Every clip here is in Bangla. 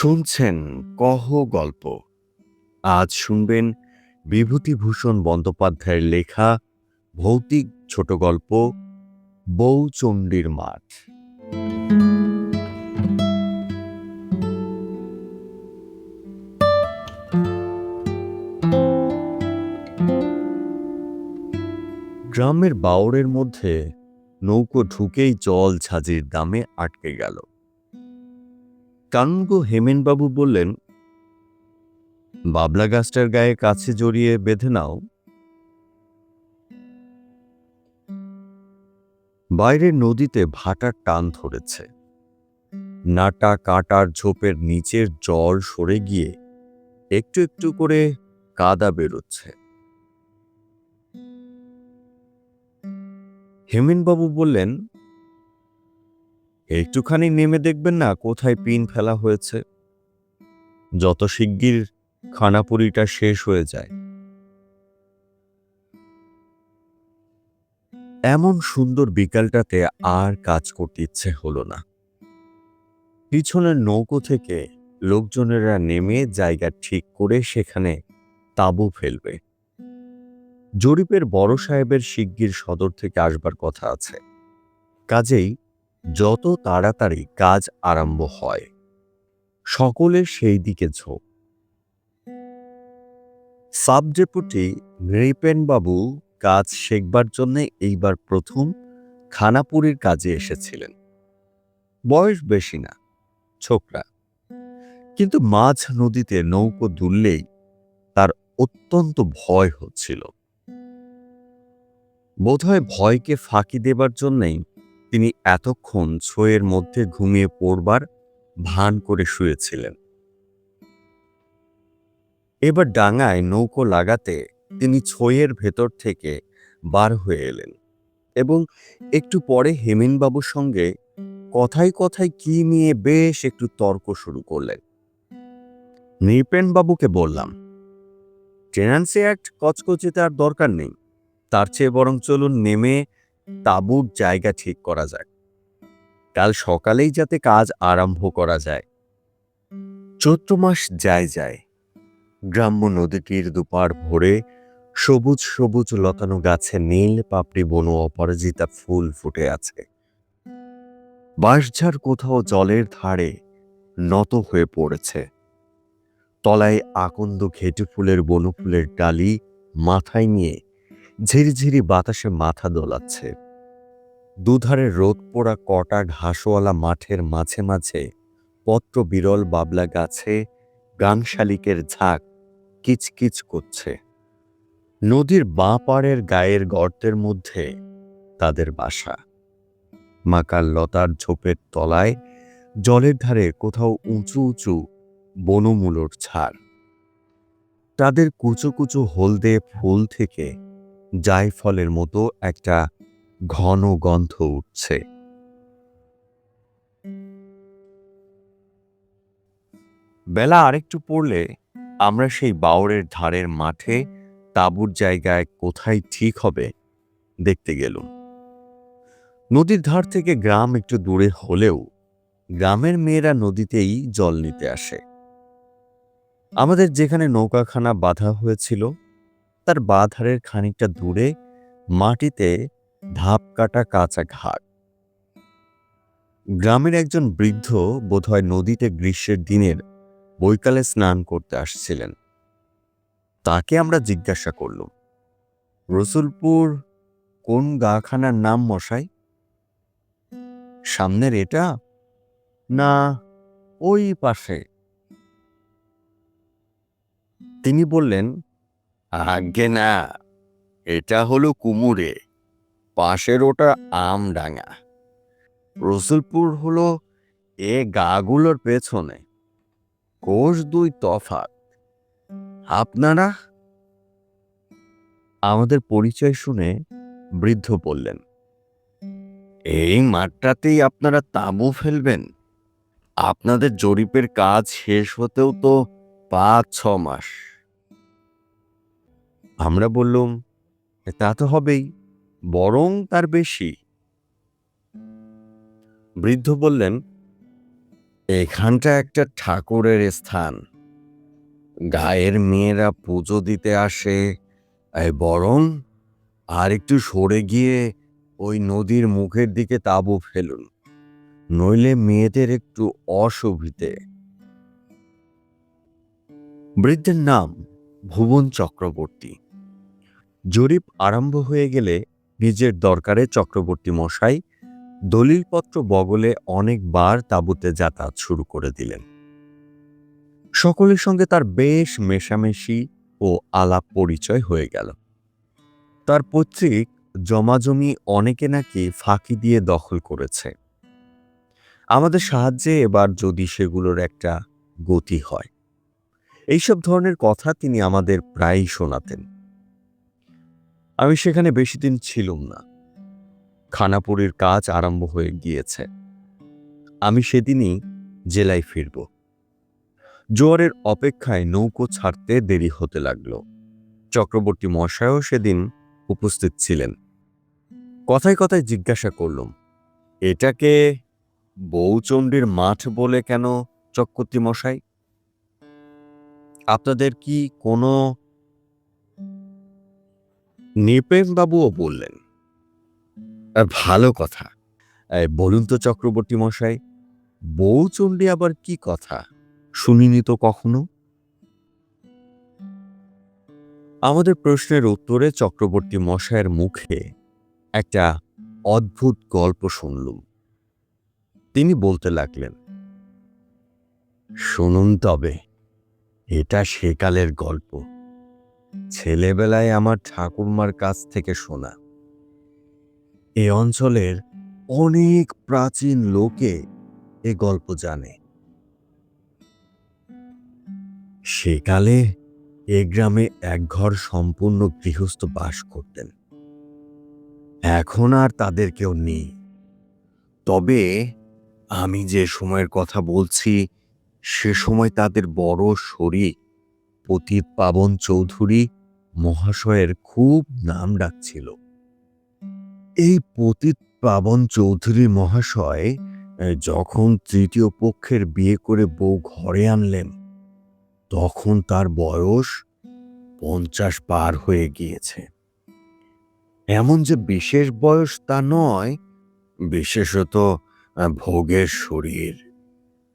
শুনছেন কহ গল্প। আজ শুনবেন বিভূতিভূষণ বন্দ্যোপাধ্যায়ের লেখা ভৌতিক ছোট গল্প বউচণ্ডীর মাঠ। গ্রামের বাওরের মধ্যে নৌকো ঢুকেই জল ছাজির দামে আটকে গেল। কানুনগো হেমেনবাবু বললেন, বাবলা গাছটার গায়ে কাছে জড়িয়ে বেঁধে নাও। বাইরের নদীতে ভাটার টান ধরেছে। নাটা কাটার ঝোপের নিচের জল সরে গিয়ে একটু একটু করে কাদা বেরোচ্ছে। হেমেনবাবু বললেন একটুখানি নেমে দেখবেন না কোথায় পিন ফেলা হয়েছে। যত শিগগির খানাপুরিটা শেষ হয়ে যায়। এমন সুন্দর বিকালটাতে আর কাজ করতে ইচ্ছে হলো না। পিছনের নৌকো থেকে লোকজনেরা নেমে জায়গা ঠিক করে সেখানে তাঁবু ফেলবে। জরিপের বড় সাহেবের শিগগির সদর থেকে আসবার কথা আছে। কাজেই যত তাড়াতাড়ি কাজ আরম্ভ হয়, সকলের সেই দিকে ঝোঁক। সাব ডেপুটি নৃপেনবাবু কাজ শেখবার জন্য এইবার প্রথম খানাপুরীর কাজে এসেছিলেন। বয়স বেশি না, ছোকরা। কিন্তু মাঝ নদীতে নৌকো দুললেই তার অত্যন্ত ভয় হচ্ছিল। বোধহয় ভয়কে ফাঁকি দেবার জন্যই তিনি এতক্ষণ ছয়ের মধ্যে ঘুমিয়ে পড়বার ভান করে শুয়েছিলেন। এবার ডাঙায় নৌকো লাগাতে তিনি ছয়ের ভেতর থেকে বার হয়ে এলেন এবং একটু পরে হেমেনবাবুর সঙ্গে কথায় কথায় কি নিয়ে বেশ একটু তর্ক শুরু করলেন। নৃপেনবাবুকে বললাম টেনান্সি অ্যাক্ট কচকচিতে আর দরকার নেই। তার চেয়ে বরং চলুন নেমে তাঁবুর জায়গা ঠিক করা যাক কাল সকালেই যাতে কাজ আরম্ভ করা যায়। চৈত্র মাস যায় যায়। গ্রাম্য নদীটির দুপার ভরে সবুজ সবুজ লতানো গাছে নীল পাপড়ি বনু অপরাজিতা ফুল ফুটে আছে। বাঁশঝাড় কোথাও জলের ধারে নত হয়ে পড়েছে। তলায় আকন্দ ঘেটে ফুলের বনফুলের ডালি মাথায় নিয়ে ঝিরিঝিরি বাতাসে মাথা দোলাচ্ছে। দুধারে রোদ পোড়া কটা ঘাসওয়ালা মাঠের মাঝে মাঝে পত্র বিরল বাবলা গাছে গান শালিকের ঝাঁক কিচকিচ করছে। নদীর বাঁ পাড়ের গায়ের গর্তের মধ্যে তাদের বাসা। মাকাল লতার ঝোপের তলায় জলের ধারে কোথাও উঁচু উঁচু বনমূলর ছাড়। তাদের কুচো কুচো হলদে ফুল থেকে জায়ফলের মতো একটা ঘন গন্ধ উঠছে। বেলা আরেকটু পড়লে আমরা সেই বাউরের ধারের মাঠে তাঁবুর জায়গায় কোথায় ঠিক হবে দেখতে গেলুম। নদীর ধার থেকে গ্রাম একটু দূরে হলেও গ্রামের মেয়েরা নদীতেই জল নিতে আসে। আমাদের যেখানে নৌকাখানা বাঁধা হয়েছিল তার বাঁধারের খানিকটা দূরে মাটিতে ধাপ কাটা কাঁচা ঘাট। গ্রামের একজন বৃদ্ধ বোধহয় নদীতে গ্রীষ্মের দিনের বৈকালে স্নান করতে আসছিলেন। তাকে আমরা জিজ্ঞাসা করলুম, রসুলপুর কোন গাখানার নাম মশাই? সামনের এটা? না, ওই পাশে। তিনি বললেন আগে না, এটা হলো কুমুরে, পাশের ওটা আমডাঙ্গা রসুলপুর হলো এ গাগুলোর পেছনে, কোষ দুই তফাত। আপনারা আমাদের পরিচয় শুনে বৃদ্ধ বললেন, এই মাঠটাতেই আপনারা তাঁবু ফেলবেন। আপনাদের জরিপের কাজ শেষ হতেও তো পাঁচ ছ মাস। আমরা বললুম, তা তো হবেই, বরং তার বেশি। বৃদ্ধ বললেন, এখানটা একটা ঠাকুরের স্থান। গায়ের মেয়েরা পুজো দিতে আসে বরং আর একটু সরে গিয়ে ওই নদীর মুখের দিকে তাঁবু ফেলুন, নইলে মেয়েদের একটু অসুবিধে। বৃদ্ধের নাম ভুবন চক্রবর্তী। জরিপ আরম্ভ হয়ে গেলে নিজের দরকারে চক্রবর্তী মশাই দলিলপত্র বগলে অনেকবার তাঁবুতে যাতায়াত শুরু করে দিলেন। সকলের সঙ্গে তার বেশ মেশামেশি ও আলাপ পরিচয় হয়ে গেল। তার পৈতৃক জমাজমি অনেকে নাকি ফাঁকি দিয়ে দখল করেছে। আমাদের সাহায্যে এবার যদি সেগুলোর একটা গতি হয়। এইসব ধরনের কথা তিনি আমাদের প্রায়ই শোনাতেন। আমি সেখানে বেশি দিন ছিলুম না। খানাপুরীর কাজ আরম্ভ হয়ে গিয়েছে। আমি সেদিনই জেলায় ফিরব। জোয়ারের অপেক্ষায় নৌকো ছাড়তে দেরি হতে লাগল। চক্রবর্তী মশায়ও সেদিন উপস্থিত ছিলেন। কথায় কথায় জিজ্ঞাসা করলুম, এটাকে বৌচণ্ডীর মাঠ বলে কেন, চক্রবর্তী মশাই আপনাদের কি কোনো বাবুও বললেন ভালো কথা। বলুন তো চক্রবর্তী মশাই, বউ বৌচণ্ডী আবার কি কথা? শুনিনি তো কখনো? আমাদের প্রশ্নের উত্তরে চক্রবর্তী মশাইয়ের মুখে একটা অদ্ভুত গল্প শুনলুম। তিনি বলতে লাগলেন, শুনুন তবে, এটা সেকালের গল্প। ছেলেবেলায় আমার ঠাকুরমার কাছ থেকে শোনা। এ অঞ্চলের অনেক প্রাচীন লোকে এ গল্প জানে। সেকালে এ গ্রামে এক ঘর সম্পূর্ণ গৃহস্থ বাস করতেন। এখন আর তাদের কেউ নেই। তবে আমি যে সময়ের কথা বলছি, সে সময় তাদের বড় শরীর পতিত পাবন চৌধুরী মহাশয়ের খুব নাম ডাকছিল। এই পতিত পাবন চৌধুরী মহাশয় যখন তৃতীয় পক্ষের বিয়ে করে বউ ঘরে আনলেন, তখন তার বয়স পঞ্চাশ পার হয়ে গিয়েছে। এমন যে বিশেষ বয়স তা নয়, বিশেষত ভোগের শরীর।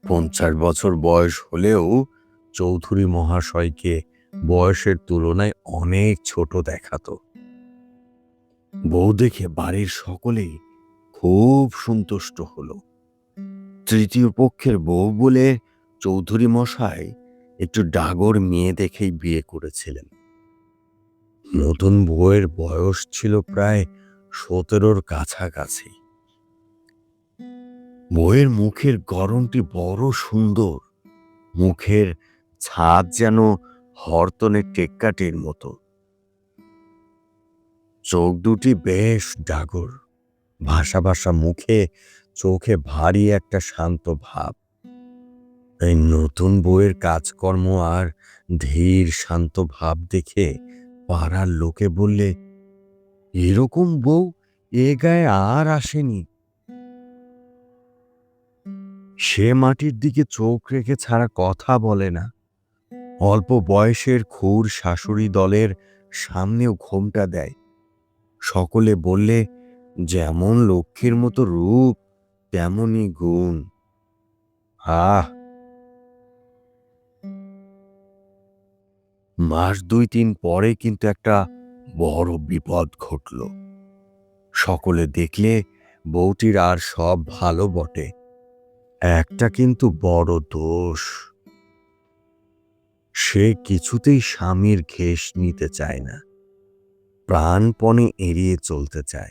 পঞ্চাশ বছর বয়স হলেও চৌধুরী মহাশয়কে বয়সের তুলনায় অনেক ছোট দেখাতো। বউ দেখে বাড়ির সকলেই খুব সন্তুষ্ট হলো। তৃতীয় পক্ষের বউ বলে চৌধুরী মশাই একটু ডাগর মেয়ে দেখেই বিয়ে করেছিলেন। নতুন বউয়ের বয়স ছিল প্রায় সতেরোর কাছাকাছি। বউয়ের মুখের গরমটি বড় সুন্দর, মুখের ছাদ যেন হরতনের টেক্কাটির মতো। চোখ দুটি বেশ ডাগর ভাষা ভাষা মুখে, চোখে ভারী একটা শান্ত ভাব। এই নতুন বইয়ের কাজকর্ম আর ধীর শান্ত ভাব দেখে পাড়ার লোকে বললে, এরকম বউ এ গায়ে আর আসেনি। সে মাটির দিকে চোখ রেখে ছাড়া কথা বলে না। অল্প বয়সের খুর শাশুড়ি দলের সামনেও ঘোমটা দেয়। সকলে বললে, যেমন লক্ষ্মীর মতো রূপ তেমনই গুণ। আহ! মাস দুই তিন পরে কিন্তু একটা বড় বিপদ ঘটল। সকলে দেখলে, বউটির আর সব ভালো বটে। একটা কিন্তু বড় দোষ। সে কিছুতেই স্বামীর ঘেস নিতে চায় না। প্রাণপণে এড়িয়ে চলতে চায়।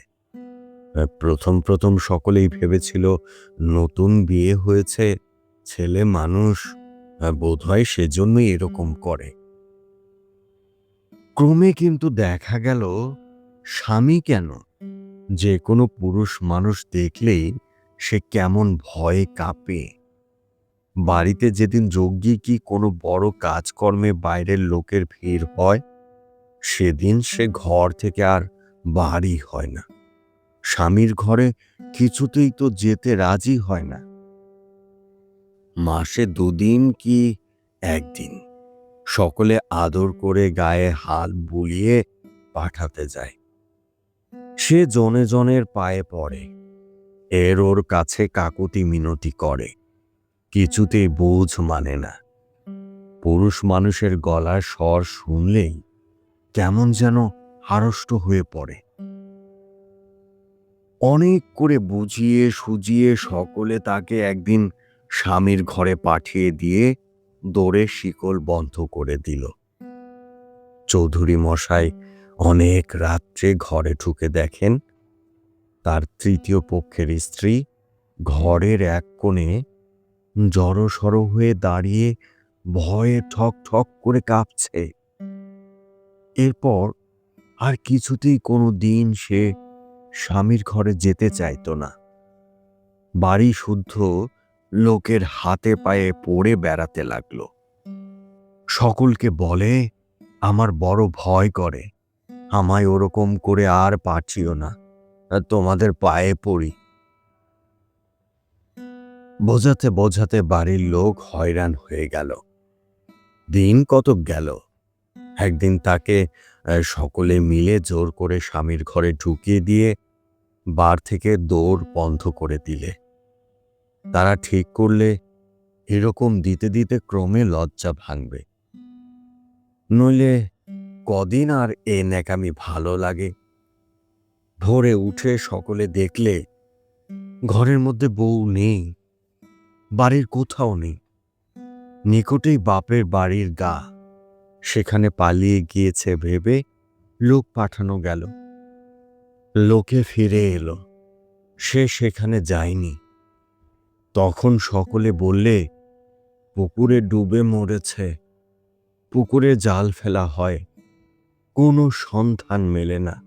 প্রথম প্রথম সকলেই ভেবেছিল নতুন বিয়ে হয়েছে, ছেলে মানুষ বোধহয় সেজন্যই এরকম করে। ক্রমে কিন্তু দেখা গেল, স্বামী কেন? যে কোনো পুরুষ মানুষ দেখলেই সে কেমন ভয়ে কাঁপে। বাড়িতে যেদিন যজ্ঞী কি কোনো বড় কাজকর্মে বাইরের লোকের ভিড় হয়, সেদিন সে ঘর থেকে আর বাড়ি হয় না। স্বামীর ঘরে কিছুতেই তো যেতে রাজি হয় না। মাসে দুদিন কি একদিন সকলে আদর করে গায়ে হাত বুলিয়ে পাঠাতে যায়। সে জনে জনের পায়ে পড়ে। এর ওর কাছে কাকুতি মিনতি করে। কিছুতেই বোঝ মানে না। পুরুষ মানুষের গলার স্বর শুনলেই কেমন যেন হারষ্ট হয়ে পড়ে। অনেক করে বুঝিয়ে সুজিয়ে সকলে তাকে একদিন স্বামীর ঘরে পাঠিয়ে দিয়ে দৌড়ে শিকল বন্ধ করে দিল। চৌধুরী মশাই অনেক রাত্রে ঘরে ঢুকে দেখেন, তার তৃতীয় পক্ষের স্ত্রী ঘরের এক কোণে জড়সড় হয়ে দাঁড়িয়ে ভয়ে ঠক ঠক করে কাঁপছে। এরপর আর কিছুতেই কোনো দিন সে স্বামীর ঘরে যেতে চাইতো না। বাড়ি শুদ্ধ লোকের হাতে পায়ে পড়ে বেড়াতে লাগল। সকলকে বলে, আমার বড় ভয় করে। আমায় ওরকম করে আর পাঠিও না। তোমাদের পায়ে পড়ি। বোঝাতে বোঝাতে বাড়ির লোক হয়রান হয়ে গেল। দিন কতক গেল। একদিন তাকে সকলে মিলে জোর করে স্বামীর ঘরে ঢুকিয়ে দিয়ে বার থেকে দৌড় বন্ধ করে দিলে। তারা ঠিক করলে এরকম দিতে দিতে ক্রমে লজ্জা ভাঙবে। নইলে কদিন আর এ ন্যাকামি ভালো লাগে। ভোরে উঠে সকলে দেখলে ঘরের মধ্যে বউ নেই। বাড়ির কোথাও নেই। নিকটেই বাপের বাড়ির গা। সেখানে পালিয়ে গিয়েছে ভেবে লোক পাঠানো গেল। লোকে ফিরে এলো। সে সেখানে যায়নি। তখন সকলে বললে, পুকুরে ডুবে মরেছে। পুকুরে জাল ফেলা হয়। কোনো সন্ধান মেলে না।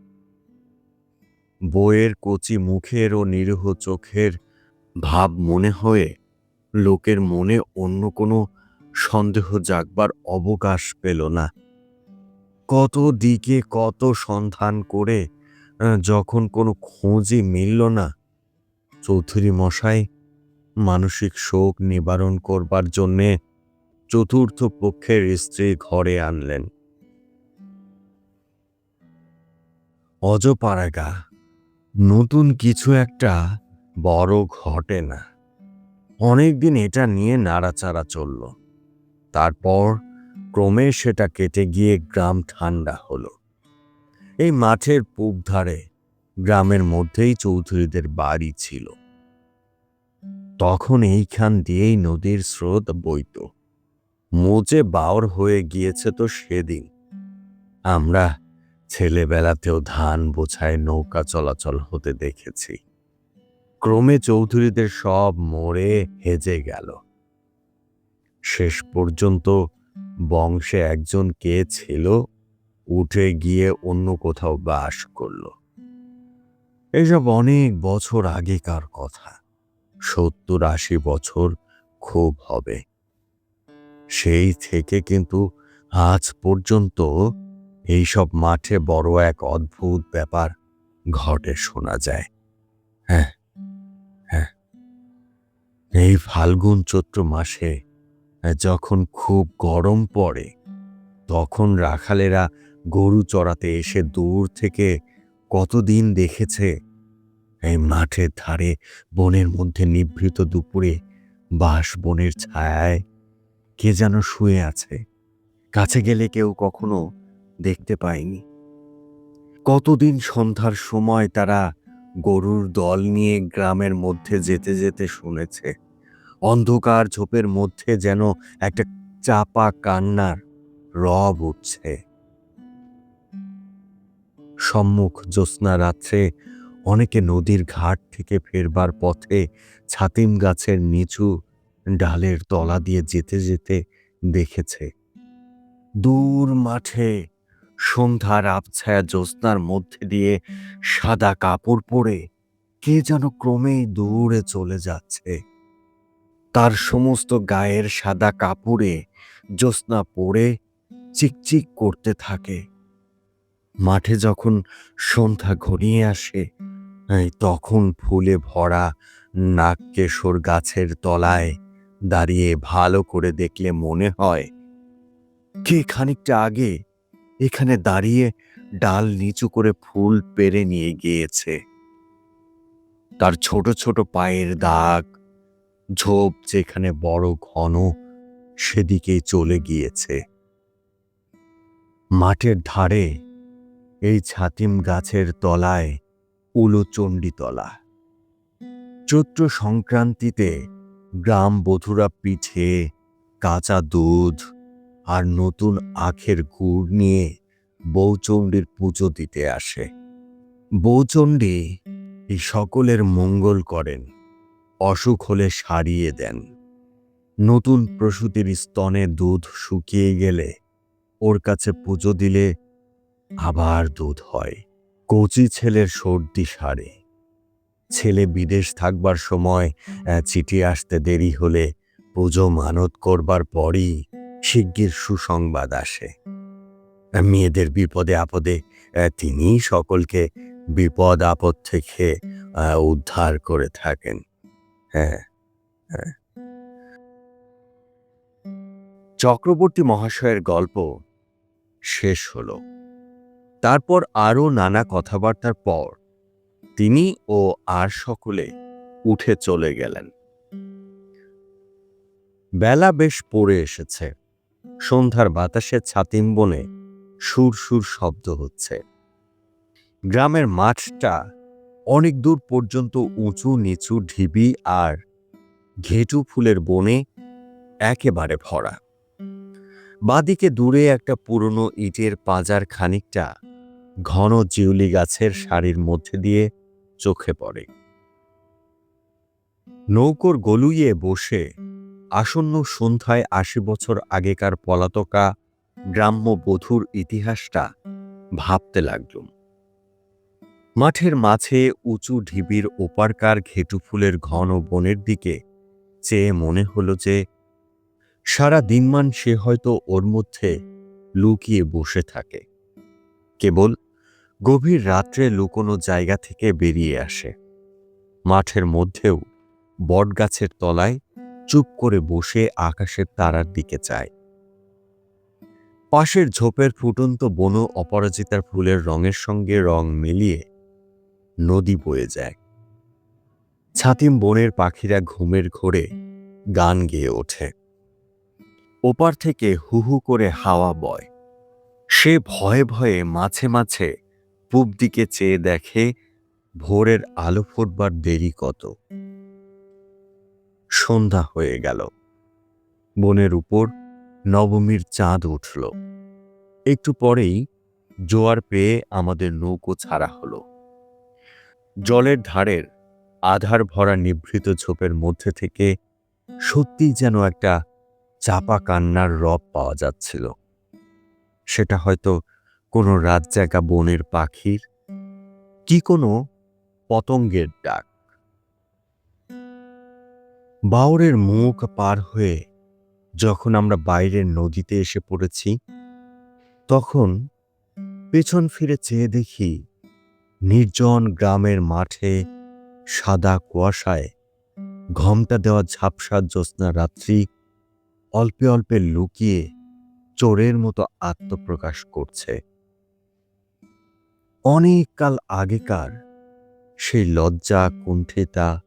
বইয়ের কচি মুখের ও নিরীহ চোখের ভাব মনে হয়ে লোকের মনে অন্য কোনো সন্দেহ জাগবার অবকাশ পেল না। কত দিকে কত সন্ধান করে যখন কোনো খোঁজই মিলল না, চৌধুরী মশাই মানসিক শোক নিবারণ করবার জন্যে চতুর্থ পক্ষের স্ত্রী ঘরে আনলেন। অজপাড়াগা, নতুন কিছু একটা বড় ঘটে না। অনেকদিন এটা নিয়ে নাড়াচাড়া চলল। তারপর ক্রমে সেটা কেটে গিয়ে গ্রাম ঠান্ডা হলো। এই মাঠের পূব ধারে গ্রামের মধ্যেই চৌধুরীদের বাড়ি ছিল। তখন এইখান দিয়েই নদীর স্রোত বইত। মোচে বাওর হয়ে গিয়েছে তো সেদিন। আমরা ছেলেবেলাতেও ধান বোঝায় নৌকা চলাচল হতে দেখেছি। ক্রমে চৌধুরীদের সব মোড়ে হেজে গেল। শেষ পর্যন্ত বংশে একজন কে ছিল, উঠে গিয়ে অন্য কোথাও বাস করল। এসব অনেক বছর আগেকার কথা। সত্তর আশি বছর খুব হবে। সেই থেকে কিন্তু আজ পর্যন্ত এইসব মাঠে বড় এক অদ্ভুত ব্যাপার ঘটে শোনা যায়। হ্যাঁ এই ফাল্গুন চৈত্র মাসে যখন খুব গরম পড়ে, তখন রাখালেরা গরু চড়াতে এসে দূর থেকে কতদিন দেখেছে? এই মাঠের ধারে বনের মধ্যে নিভৃত দুপুরে বাঁশ বনের ছায়ায় কে যেন শুয়ে আছে? কাছে গেলে কেউ কখনো দেখতে পায়নি। কতদিন সন্ধ্যার সময় তারা গরুর দল নিয়ে গ্রামের মধ্যে যেতে যেতে শুনেছে? অন্ধকার ঝোপের মধ্যে যেন একটা চাপা কান্নার রব উঠছে। সম্মুখ জ্যোৎস্না রাত্রে অনেকে নদীর ঘাট থেকে ফেরবার পথে ছাতিম গাছের নিচু ডালের তলা দিয়ে যেতে যেতে দেখেছে। দূর মাঠে সন্ধ্যার আবছায়া জ্যোৎস্নার মধ্যে দিয়ে সাদা কাপড় পরে কে যেন ক্রমেই দূরে চলে যাচ্ছে। তার সমস্ত গায়ের সাদা কাপড়ে জ্যোৎস্না পড়ে চিকচিক করতে থাকে। মাঠে যখন সন্ধ্যা ঘনিয়ে আসে তখন ফুলে ভরা নাগকেশর গাছের তলায় দাঁড়িয়ে ভালো করে দেখলে মনে হয়, কে খানিকটা আগে এখানে দাঁড়িয়ে ডাল নিচু করে ফুল পেরে নিয়ে গিয়েছে। তার ছোট ছোট পায়ের দাগ ঝোপ যেখানে বড় ঘন সেদিকেই চলে গিয়েছে। মাঠের ধারে এই ছাতিম গাছের তলায় উলোচণ্ডীতলা চৈত্র সংক্রান্তিতে গ্রাম বধুরা পিঠে, কাঁচা দুধ আর নতুন আখের গুড় নিয়ে বৌচণ্ডীর পুজো দিতে আসে। বৌচণ্ডী সকলের মঙ্গল করেন। অসুখ হলে সারিয়ে দেন। নতুন প্রসূতির স্তনে দুধ শুকিয়ে গেলে ওর কাছে পুজো দিলে আবার দুধ হয়। কচি ছেলের সর্দি সারে। ছেলে বিদেশ থাকবার সময় চিঠি আসতে দেরি হলে পুজো মানত করবার পরই শিগগির সুসংবাদ আসে। মেয়েদের বিপদে আপদে তিনিই সকলকে বিপদ আপদ থেকে উদ্ধার করে থাকেন। হ্যাঁ হ্যাঁ। চক্রবর্তী মহাশয়ের গল্প শেষ হল। তারপর আরও নানা কথাবার্তার পর তিনি ও আর সকলে উঠে চলে গেলেন। বেলা বেশ পড়ে এসেছে। সন্ধ্যার বাতাসে ছাতিম বনে সুর সুর শব্দ হচ্ছে। গ্রামের মাঠটা অনেক দূর পর্যন্ত উঁচু, নিচু, ঢিবি আর ঘেটু ফুলের বনে একেবারে ভরা। বাদিকে দূরে একটা পুরনো ইটের পাজার খানিকটা ঘন জিউলি গাছের সারির মধ্যে দিয়ে চোখে পড়ে। নৌকোর গলুইয়ে বসে আসন্ন সন্ধ্যায় আশি বছর আগেকার পলাতকা গ্রাম্য বধূর ইতিহাসটা ভাবতে লাগলুম। মাঠের মাঝে উঁচু ঢিবির ওপারকার ঘেটু ফুলের ঘন বনের দিকে চেয়ে মনে হলো যে সারা দিনমান সে হয়তো ওর মধ্যে লুকিয়ে বসে থাকে। কেবল গভীর রাত্রে লুকোনো জায়গা থেকে বেরিয়ে আসে। মাঠের মধ্যেও বটগাছের তলায় চুপ করে বসে আকাশের তারার দিকে চায়। পাশের ঝোপের ফুটন্ত বন অপরাজিতার ফুলের রঙের সঙ্গে রং মিলিয়ে নদী বয়ে যায়। ছাতিম বনের পাখিরা ঘুমের ঘোরে গান গেয়ে ওঠে। ওপার থেকে হু হু করে হাওয়া বয়। সে ভয়ে ভয়ে মাঝে মাঝে পূব দিকে চেয়ে দেখে ভোরের আলো ফুটবার দেরি কত। সন্ধ্যা হয়ে গেল। বনের উপর নবমীর চাঁদ উঠল। একটু পরেই জোয়ার পেয়ে আমাদের নৌকো ছাড়া হলো। জলের ধারের আধার ভরা নিভৃত ঝোপের মধ্যে থেকে সত্যিই যেন একটা চাপা কান্নার রব পাওয়া যাচ্ছিল। সেটা হয়তো কোনো রাত জাগা বনের পাখির কি কোনো পতঙ্গের ডাক। বাউরের মুখ পার হয়ে যখন আমরা বাইরের নদীতে এসে পড়েছি, তখন পেছন ফিরে চেয়ে দেখি নির্জন গ্রামের মাঠে সাদা কুয়াশায় ঘমটা দেওয়া ঝাপসা জ্যোৎস্না রাত্রি অল্পে অল্পে লুকিয়ে চোরের মতো আত্মপ্রকাশ করছে। অনেক কাল আগেকার সেই লজ্জা কুণ্ঠিতা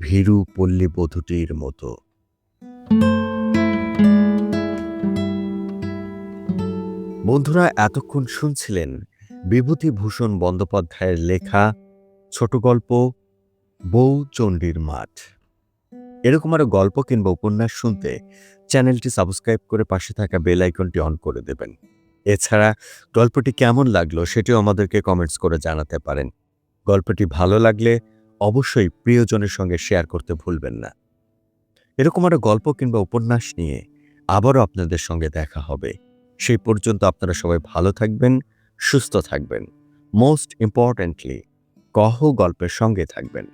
ভীরু পল্লী বধূটির মতো। বন্ধুরা, এতক্ষণ শুনছিলেন বিভূতিভূষণ বন্দ্যোপাধ্যায়ের লেখা ছোট গল্প, বউ চণ্ডীর মাঠ। এরকম আরও গল্প কিংবা উপন্যাস শুনতে চ্যানেলটি সাবস্ক্রাইব করে পাশে থাকা বেল আইকনটি অন করে দেবেন। এছাড়া গল্পটি কেমন লাগল সেটিও আমাদেরকে কমেন্টস করে জানাতে পারেন। গল্পটি ভালো লাগলে অবশ্যই প্রিয়জনের সঙ্গে শেয়ার করতে ভুলবেন না। এরকম আরও গল্প কিংবা উপন্যাস নিয়ে আবারও আপনাদের সঙ্গে দেখা হবে। সেই পর্যন্ত আপনারা সবাই ভালো থাকবেন। সুস্থ থাকবেন। মোস্ট ইম্পর্ট্যান্টলি কহ গল্পের সঙ্গে থাকবেন।